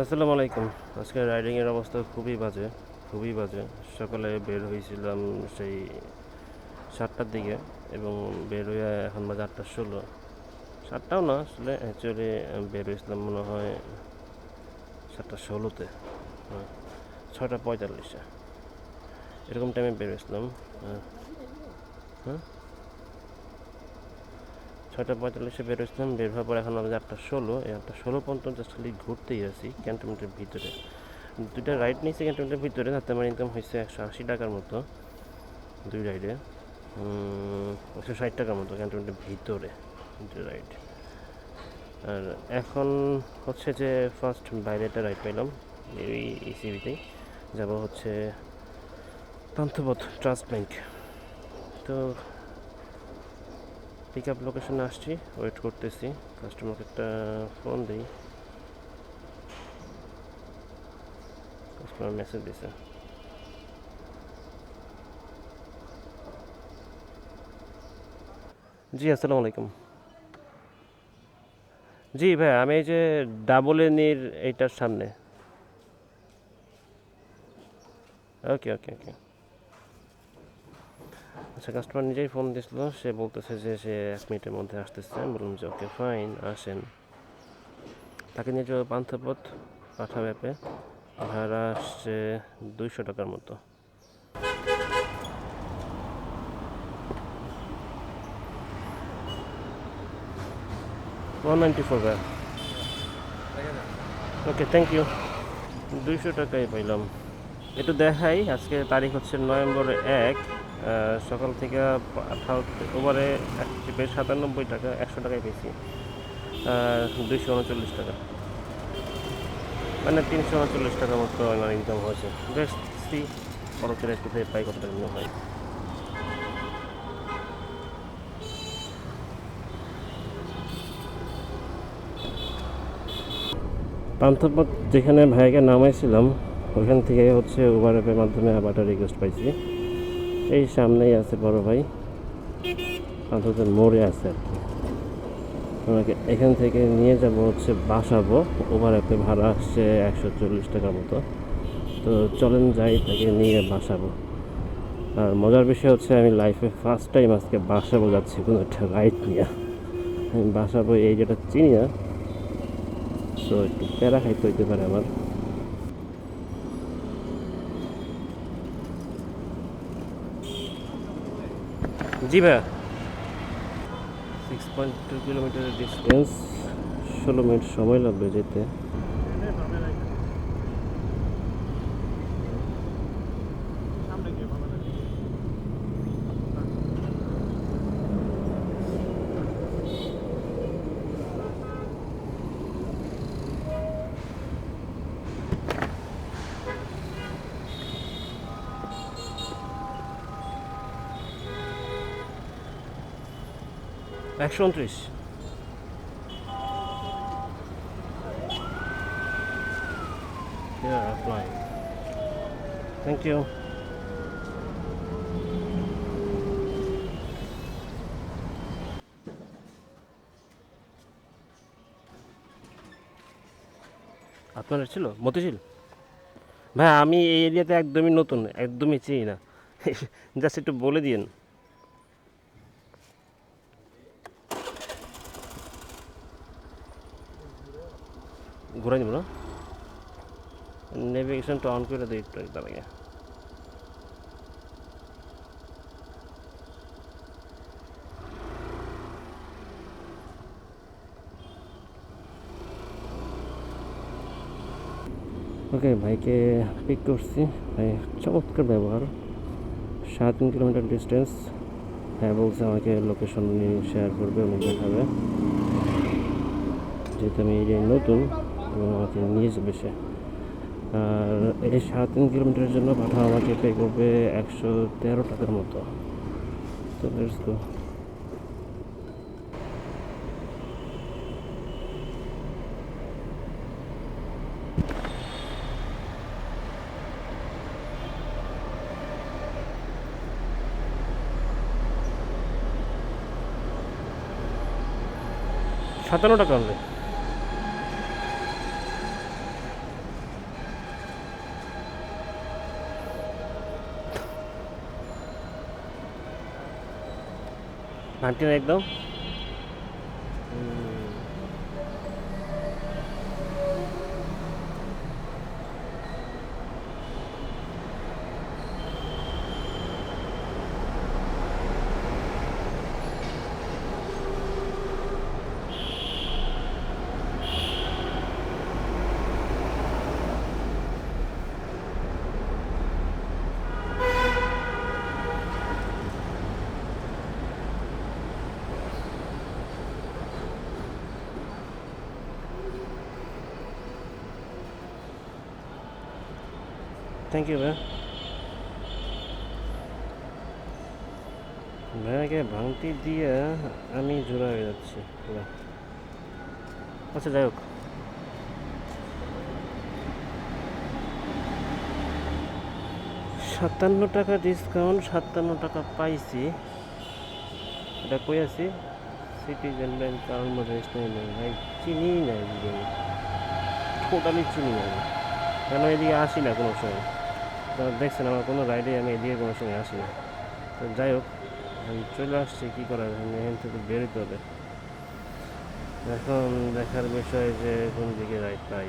আসসালামু আলাইকুম। আজকে রাইডিংয়ের অবস্থা খুবই বাজে খুবই বাজে। সকালে বের হয়েছিলাম সেই সাতটার দিকে এবং বের হয়ে এখন বাজে আটটা ষোলো। সাতটাও না, আসলে অ্যাকচুয়ালি বের হয়েছিলাম মনে হয় সাতটা ষোলোতে। হ্যাঁ ছটা পঁয়তাল্লিশে। এরকম টাইমে বের হয়েছিলাম। হ্যাঁ হ্যাঁ। ছয়টা পঁয়তাল্লিশে বের হয়েছিলাম বের হওয়ার পর এখন আমাদের আটটা ষোলো। এই আটটা ষোলো পর্যন্ত জাস্ট খালি ঘুরতেই আছি ক্যান্টনমেন্টের ভিতরে। দুইটা রাইড নিয়েছি ক্যান্টনমেন্টের ভিতরে তাতে আমার ইনকাম হয়েছে একশো আশি টাকার মতো দুই রাইডে একশো ষাট টাকার মতো ক্যান্টনমেন্টের ভিতরে দুই রাইড আর এখন হচ্ছে যে ফার্স্ট বাইরে একটা রাইড পাইলাম, এই ইসিবিতেই যাব হচ্ছে পান্থপথ ট্রাস্ট ব্যাংক। তো পিক আপ লোকেশনে আসছি ওয়েট করতেছি কাস্টমারকে একটা ফোন দিই। কাস্টমার মেসেজ দিছে। জি, আসসালামু আলাইকুম। জি ভাই, আমি এই যে ডাবল এনির এইটার সামনে। ওকে ওকে ওকে আচ্ছা কাস্টমার নিজেই ফোন দিয়েছিল সে বলতেছে যে সে এক মিনিটের মধ্যে আসতেছে। বললাম যে ওকে ফাইন আসেন। তাকে নিয়ে যাব পান্থপথ, পাঠা ব্যাপে। ভাড়া আসছে দুইশো টাকার মতো। One ninety four okay thank you দুইশো টাকাই পাইলাম। একটু দেখাই, আজকে তারিখ হচ্ছে নভেম্বর এক সকাল থেকে আঠারো ওভারে ট্রিপে সাতানব্বই টাকা, একশো টাকায় পেয়েছি। দুইশো উনচল্লিশ টাকা। মানে তিনশো উনচল্লিশ টাকার মতো আমার ইনকাম হয়েছে। বেশ সি খরচের একটু পাই কত টাকা হয়। পান্থপথ যেখানে ভাইকে নামাইছিলাম ওখান থেকে হচ্ছে উবার অ্যাপের মাধ্যমে আবার রিকোয়েস্ট পাইছি। এই সামনেই আছে বড় ভাই। পান্থপথের মোড়ে আছে আর কি। ওনাকে এখান থেকে নিয়ে যাব হচ্ছে, বাসাবো। উবার অ্যাপে ভাড়া আসছে একশো চল্লিশ টাকার মতো। তো চলেন যাই, তাকে নিয়ে বাসাবো। আর মজার বিষয় হচ্ছে, আমি লাইফে ফার্স্ট টাইম আজকে বাসাবো যাচ্ছি কোনো একটা রাইড নিয়ে। আমি বাসাবো এই যেটা চিনি না। তো একটু প্যারা খাইতে হইতে পারে আমার। জি ভাইয়া। সিক্স পয়েন্ট টু কিলোমিটারের ডিস্টেন্স ষোলো মিনিট সময় লাগবে যেতে। একশো উনত্রিশ. Thank you. আপনার ছিল? মতিঝিল ভাই আমি এই এরিয়াতে একদমই নতুন একদমই চিনি না। জাস্ট একটু বলে দিন ঘুরে নিব না। নেভিগেশনটা অন করে দিই একটু তার আগে। ওকে ভাইকে পিক করছি। ভাই, চমৎকার ব্যবহার। সাত তিন কিলোমিটার ডিস্টেন্স হ্যাঁ বলছে আমাকে লোকেশন নিয়ে শেয়ার করবে এবং দেখাবে। যেহেতু আমি এরিয়ায় নতুন নিয়ে যাবে সে। আর এই সাড়ে তিন কিলোমিটারের জন্য পাঠা আমাকে পে করবে একশো তেরো টাকার মতো। তো লেটস গো সাতান্ন টাকা অনলি নাইনটি না একদম থ্যাংক ইউ ভাই ভাইয়াকে ভাঙতি দিয়ে আমি জোড়া হয়ে যাচ্ছি। আচ্ছা যাই হোক। সাতান্ন টাকা ডিসকাউন্ট সাতান্ন টাকা পাইছি। এটা কই আছি? সিটিজেন ব্যাংক কারণ রেস্টুরেন্ট ভাই, চিনি নাই টোটালি চিনি নাই। কেন এদিকে আসি না কোনো সময়? আপনারা দেখছেন, আমার কোনো রাইডে আমি এদিকে কোনো সময় আসি না তো যাই হোক, আমি চলে আসছি, কী করার? আমি এখান থেকে বেরোতে হবে। এখন দেখার বিষয় যে কোন দিকে রাইড পাই।